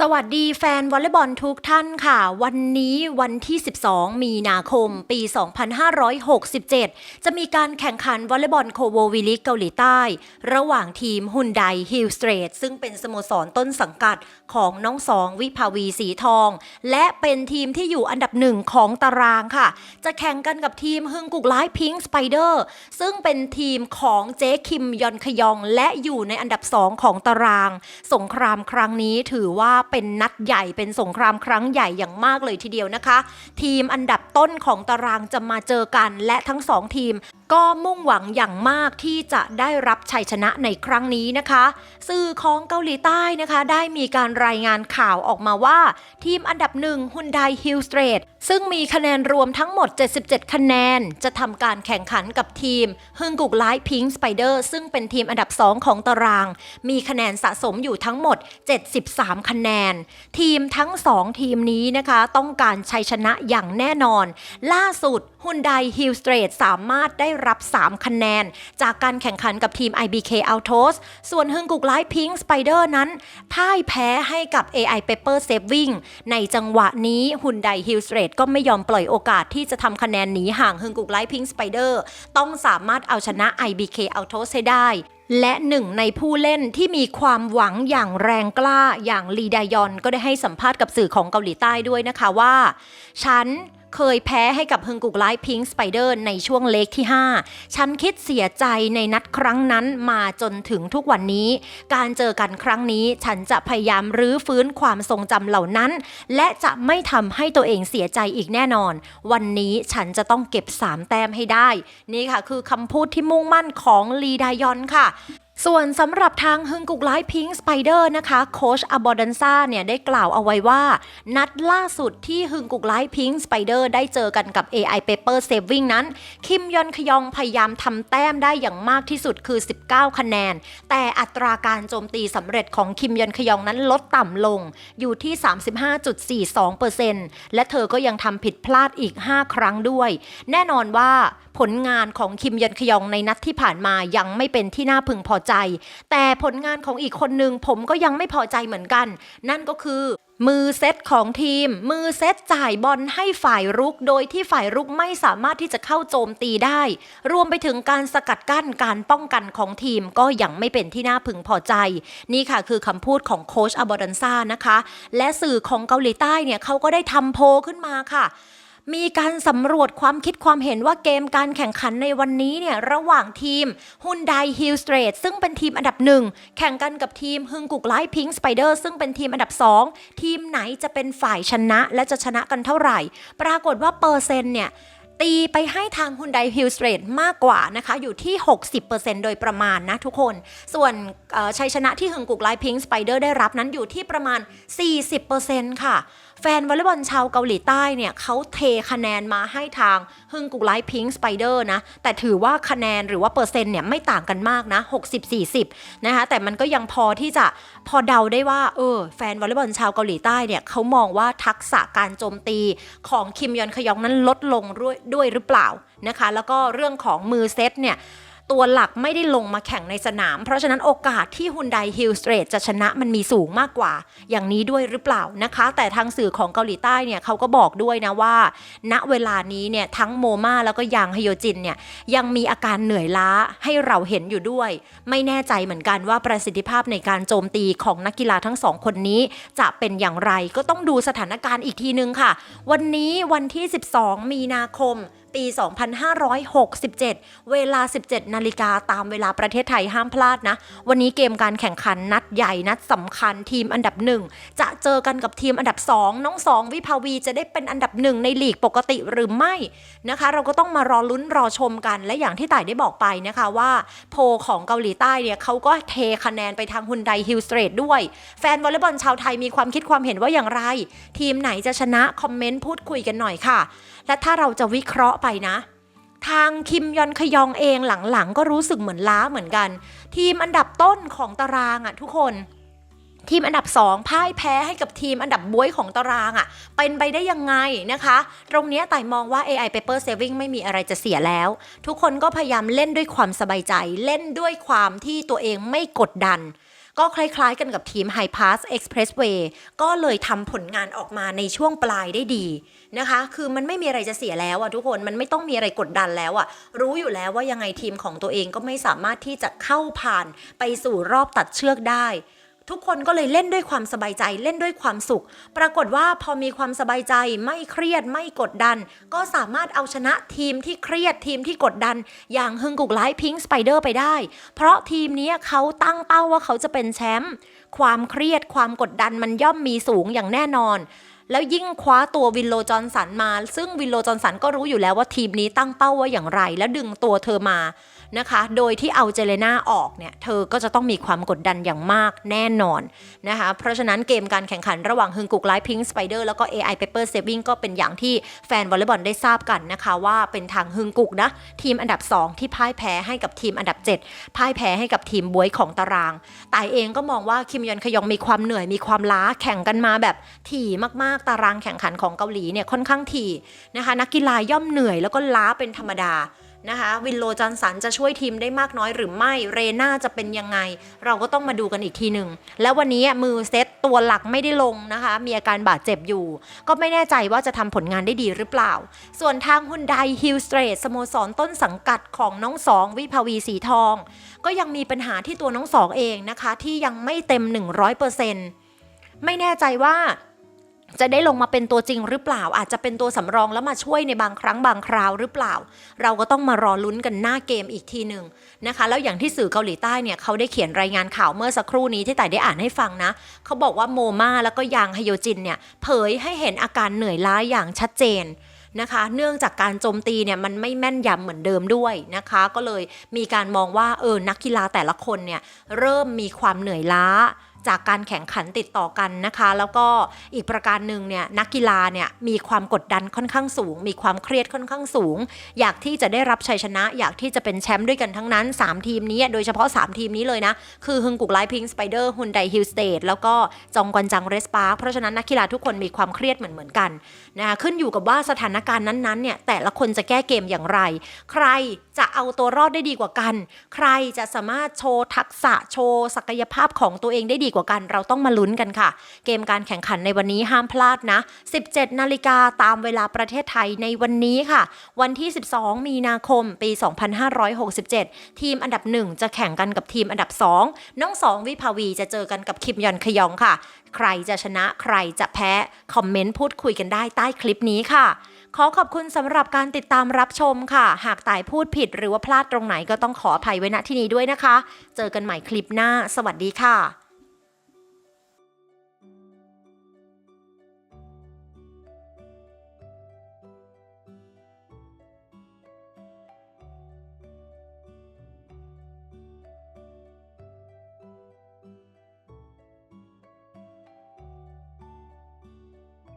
สวัสดีแฟนวอลเลย์บอลทุกท่านค่ะ วันนี้วันที่ 12 มีนาคม ปี 2567 จะมีการแข่งขันวอลเลย์บอลโคโววิลิกเกาหลีใต้ ระหว่างทีมฮุนไดฮิลสเตรทซึ่งเป็นสโมสรต้นสังกัดของน้องสองวิภาวีสีทอง และเป็นทีมที่อยู่อันดับหนึ่งของตารางค่ะ จะแข่งกันกับทีมฮึงกุกไลพิงสไปเดอร์ซึ่งเป็นทีมของเจ๊คิมยอนขยอง และอยู่ในอันดับ2ของตาราง สงครามครั้งนี้ถือว่าเป็นนัดใหญ่เป็นสงครามครั้งใหญ่อย่างมากเลยทีเดียวนะคะ ทีมอันดับต้นของตารางจะมาเจอกันและทั้งสองทีมก็มุ่งหวังอย่างมากที่จะได้รับชัยชนะในครั้งนี้นะคะ สื่อของเกาหลีใต้นะคะ ได้มีการรายงานข่าวออกมาว่า ทีมอันดับหนึ่งฮุนไดฮิลสเตรทซึ่งมีคะแนนรวมทั้งหมด 77 คะแนน จะทำการแข่งขันกับทีมฮึงกุกไลท์พิงสไปเดอร์ซึ่งเป็นทีมอันดับ 2 ของตาราง มีคะแนนสะสมอยู่ทั้งหมด 73 คะแนน ทีมทั้ง 2 ทีมนี้นะคะ ต้องการชัยชนะอย่างแน่นอน ล่าสุดฮุนไดฮิลสเตรทสามารถได้รับ 3 คะแนน จากการแข่งขันกับทีม IBK Autos ส่วนฮึงกุกไลพิงสไปเดอร์นั้นพ่ายแพ้ให้กับ AI Paper Saving ในจังหวะนี้ฮุนไดฮิลสเรทก็ไม่ยอมปล่อยโอกาสที่จะทำคะแนนหนีห่างฮึงกุกไลพิงสไปเดอร์ต้องสามารถเอาชนะ IBK Autos ให้ได้และหนึ่งในผู้เล่นที่มีความหวังอย่างแรงกล้าอย่างลีดายอนก็ได้ให้สัมภาษณ์กับสื่อของเกาหลีใต้ด้วยนะคะว่า ฉันเคยแพ้ให้กับฮึงกุกไลพิงสไปเดอร์ในช่วงเล็กที่ 5 ฉันคิดเสียใจในนัดครั้งนั้นมาจนถึงทุกวันนี้ การเจอกันครั้งนี้ฉันจะพยายามรื้อฟื้นความทรงจำเหล่านั้น และจะไม่ทำให้ตัวเองเสียใจอีกแน่นอน วันนี้ฉันจะต้องเก็บ 3 แต้มให้ได้ นี่ค่ะคือคำพูดที่มุ่งมั่นของลีดายอนค่ะส่วนสำหรับทางฮึงกุกไลพิงสไปเดอร์นะคะ โคชอบอดันซาเนี่ยได้กล่าวเอาไว้ว่า นัดล่าสุดที่ฮึงกุกไลพิงสไปเดอร์ได้เจอกันกับ AI Paper Saving นั้น คิมยอนขยองพยายามทำแต้มได้อย่างมากที่สุดคือ 19 คะแนน แต่อัตราการโจมตีสำเร็จของคิมยอนขยองนั้นลดต่ำลง อยู่ที่ 35.42%และเธอก็ยังทำผิดพลาดอีก 5 ครั้งด้วย แน่นอนว่า ผลงานของคิมยอนขยองในนัดที่ผ่านมายังไม่เป็นที่น่าพึงพอใจ แต่ผลงานของอีกคนหนึ่งผมก็ยังไม่พอใจเหมือนกัน นั่นก็คือมือเซตของทีม มือเซตจ่ายบอลให้ฝ่ายรุก โดยที่ฝ่ายรุกไม่สามารถที่จะเข้าโจมตีได้ รวมไปถึงการสกัดกั้นการป้องกันของทีมก็ยังไม่เป็นที่น่าพึงพอใจ นี่ค่ะคือคำพูดของโคชอบอดันซ่านะคะ และสื่อของเกาหลีใต้เนี่ยเขาก็ได้ทำโพลขึ้นมาค่ะ มีการสำรวจความคิดความเห็นว่าเกมการแข่งขันในวันนี้เนี่ยระหว่างทีมฮุนไดฮิลสเตรทซึ่งเป็นทีมอันดับหนึ่งแข่งกันกับทีมฮึงกุกไลพิงสไปเดอร์ซึ่งเป็นทีมอันดับ 2 ทีมไหนจะเป็นฝ่ายชนะและจะชนะกันเท่าไหร่ ปรากฏว่าเปอร์เซ็นต์เนี่ยตีไปให้ทาง Hyundai Hill s t r a t มากกว่านะคะอยู่ที่ 60%โดยประมาณนะทุกคน ส่วนชัยชนะที่ฮึงกุกไลพิงสไปเดอร์ได้รับนั้นอยู่ที่ประมาณ 40%ค่ะ แฟนวอลเลย์บอลชาวเกาหลีใต้เนี่ยเขาเทคะแนนมาให้ทางฮึงกุกไลพิงสไปเดอร์นะ แต่ถือว่าคะแนนหรือว่าเปอร์เซ็นต์เนี่ยไม่ต่างกันมากนะ 60-40 นะคะ แต่มันก็ยังพอที่จะพอเดาได้ว่า เออ แฟนวอลเลย์บอลชาวเกาหลีใต้เนี่ยเขามองว่าทักษะการโจมตีของคิมยอนขยองนั้นลดลงด้วยด้วยหรือเปล่านะคะ แล้วก็เรื่องของมือเซตเนี่ย ตัวหลักไม่ได้ลงมาแข่งในสนาม เพราะฉะนั้นโอกาสที่ฮุนไดฮิลสเตรทจะชนะมันมีสูงมากกว่า อย่างนี้ด้วยหรือเปล่านะคะ แต่ทางสื่อของเกาหลีใต้เนี่ยเขาก็บอกด้วยนะว่า ณเวลานี้เนี่ยทั้งโมมาแล้วก็ยางฮโยจินเนี่ยยังมีอาการเหนื่อยล้าให้เราเห็นอยู่ด้วย ไม่แน่ใจเหมือนกันว่าประสิทธิภาพในการโจมตีของนักกีฬาทั้งสองคนนี้ จะเป็นอย่างไรก็ต้องดูสถานการณ์อีกทีนึงค่ะ วันนี้วันที่ 12 มีนาคม ปี 2567 เวลา 17 นาฬิกาตามเวลาประเทศไทยห้ามพลาดนะ วันนี้เกมการแข่งขันนัดใหญ่นัดสำคัญทีมอันดับหนึ่งจะเจอกันกับทีมอันดับ 2 น้องสองวิภาวีจะได้เป็นอันดับหนึ่งในลีกปกติหรือไม่นะคะ เราก็ต้องมารอลุ้นรอชมกันและอย่างที่ต่ายได้บอกไปนะคะว่า โพของเกาหลีใต้เนี่ยเขาก็เทคะแนนไปทางฮุนไดฮิลสเตรทด้วย แฟนวอลเลย์บอลชาวไทยมีความคิดความเห็นว่าอย่างไร ทีมไหนจะชนะ คอมเมนต์พูดคุยกันหน่อยค่ะและถ้าเราจะวิเคราะห์ไปนะ ทางคิมยอนขยองเองหลังๆ ก็รู้สึกเหมือนล้าเหมือนกัน ทีมอันดับต้นของตารางอะทุกคน ทีมอันดับ 2 พ่ายแพ้ให้กับทีมอันดับบวยของตารางอะ่ะเป็นไปได้ยังไงนะคะ ตรงนี้ยต่ายมองว่า AI Paper Saving ไม่มีอะไรจะเสียแล้ว ทุกคนก็พยายามเล่นด้วยความสบายใจ เล่นด้วยความที่ตัวเองไม่กดดัน ก็คล้ายๆกันกับทีม High Pass Expressway ก็เลยทำผลงานออกมาในช่วงปลายได้ดีนะคะ คือมันไม่มีอะไรจะเสียแล้วอะทุกคนมันไม่ต้องมีอะไรกดดันแล้วอะรู้อยู่แล้วว่ายังไงทีมของตัวเองก็ไม่สามารถที่จะเข้าผ่านไปสู่รอบตัดเชือกได้ ทุกคนก็เลยเล่นด้วยความสบายใจเล่นด้วยความสุข ปรากฏว่าพอมีความสบายใจไม่เครียดไม่กดดัน ก็สามารถเอาชนะทีมที่เครียดทีมที่กดดัน อย่างฮึงกุกไลท์พิงค์สไปเดอร์ไปได้ เพราะทีมนี้เขาตั้งเป้าว่าเขาจะเป็นแชมป์ความเครียดความกดดันมันย่อมมีสูงอย่างแน่นอน แล้วยิ่งคว้าตัววินโลจอนสันมา ซึ่งวินโลจอนสันก็รู้อยู่แล้วว่าทีมนี้ตั้งเป้าว่าอย่างไร แล้วดึงตัวเธอมา นะคะ โดยที่เอาเจเลนาออกเนี่ย เธอก็จะต้องมีความกดดันอย่างมากแน่นอนนะคะ เพราะฉะนั้นเกมการแข่งขันระหว่างฮึงกุกไลท์พิงค์สไปเดอร์แล้วก็ AI Pepper Saving ก็เป็นอย่างที่แฟนวอลเลย์บอลได้ทราบกันนะคะ ว่าเป็นทางฮึงกุกนะ ทีมอันดับ 2 ที่พ่ายแพ้ให้กับทีมอันดับ 7 พ่ายแพ้ให้กับทีมบวยของตารางตายเองก็มองว่าคิมยอนขยองมีความเหนื่อยมีความล้าแข่งกันมาแบบถี่มากๆ ตารางแข่งขันของเกาหลีเนี่ยค่อนข้างถี่นะคะ นักกีฬาย่อมเหนื่อยแล้วก็ล้าเป็นธรรมดา นะคะวินโลจอห์นสันจะช่วยทีมได้มากน้อยหรือไม่เรน่าจะเป็นยังไง เราก็ต้องมาดูกันอีกทีหนึ่งแล้ววันนี้มือเซตตัวหลักไม่ได้ลงนะคะ มีอาการบาดเจ็บอยู่ ก็ไม่แน่ใจว่าจะทำผลงานได้ดีหรือเปล่า ส่วนทางฮุนไดฮิลสเตรทสโมสรต้นสังกัดของน้องสองวิภาวีสีทอง ก็ยังมีปัญหาที่ตัวน้องสองเองนะคะ ที่ยังไม่เต็ม 100%ไม่แน่ใจว่า จะได้ลงมาเป็นตัวจริงหรือเปล่า อาจจะเป็นตัวสำรองแล้วมาช่วยในบางครั้งบางคราวหรือเปล่า เราก็ต้องมารอลุ้นกันหน้าเกมอีกทีหนึ่งนะคะแล้วอย่างที่สื่อเกาหลีใต้เนี่ยเขาได้เขียนรายงานข่าวเมื่อสักครู่นี้ที่แต่ได้อ่านให้ฟังนะเขาบอกว่าโมมาแล้วก็ยางฮโยจินเนี่ยเผยให้เห็นอาการเหนื่อยล้าอย่างชัดเจนนะคะ เนื่องจากการโจมตีเนี่ยมันไม่แม่นยำเหมือนเดิมด้วยนะคะ ก็เลยมีการมองว่าเออนักกีฬาแต่ละคนเนี่ยเริ่มมีความเหนื่อยล้า จากการแข่งขันติดต่อกันนะคะ แล้วก็อีกประการหนึ่งเนี่ยนักกีฬาเนี่ยมีความกดดันค่อนข้างสูง มีความเครียดค่อนข้างสูง อยากที่จะได้รับชัยชนะ อยากที่จะเป็นแชมป์ด้วยกันทั้งนั้น 3 ทีมนี้ โดยเฉพาะ 3 ทีมนี้เลยนะ คือฮึงกุกไลพิงสไปเดอร์ฮุนไดฮิลสเตทแล้วก็จองกวนจังเรสปาร์เพราะฉะนั้นนักกีฬาทุกคนมีความเครียดเหมือนเหมือนกันนะคะขึ้นอยู่กับว่าสถานการณ์นั้นๆเนี่ยแต่ละคนจะแก้เกมอย่างไร ใครจะเอาตัวรอดได้ดีกว่ากัน ใครจะสามารถโชว์ทักษะโชว์ศักยภาพของตัวเองได้ดีกว่ากันเราต้องมาลุ้นกันค่ะ เกมการแข่งขันในวันนี้ห้ามพลาดนะ 17 นาฬิกาตามเวลาประเทศไทยในวันนี้ค่ะ วันที่ 12 มีนาคมปี 2567 ทีมอันดับ 1 จะแข่งกันกับทีมอันดับ 2 น้อง2วิภาวีจะเจอกันกับคิมยอนขยองค่ะ ใครจะชนะใครจะแพ้ คอมเมนต์พูดคุยกันได้ใต้คลิปนี้ค่ะขอขอบคุณสำหรับการติดตามรับชมค่ะ หากต่ายพูดผิดหรือว่าพลาดตรงไหนก็ต้องขออภัยไว้ณที่นี้ด้วยนะคะ เจอกันใหม่คลิปหน้า สวัสดีค่ะ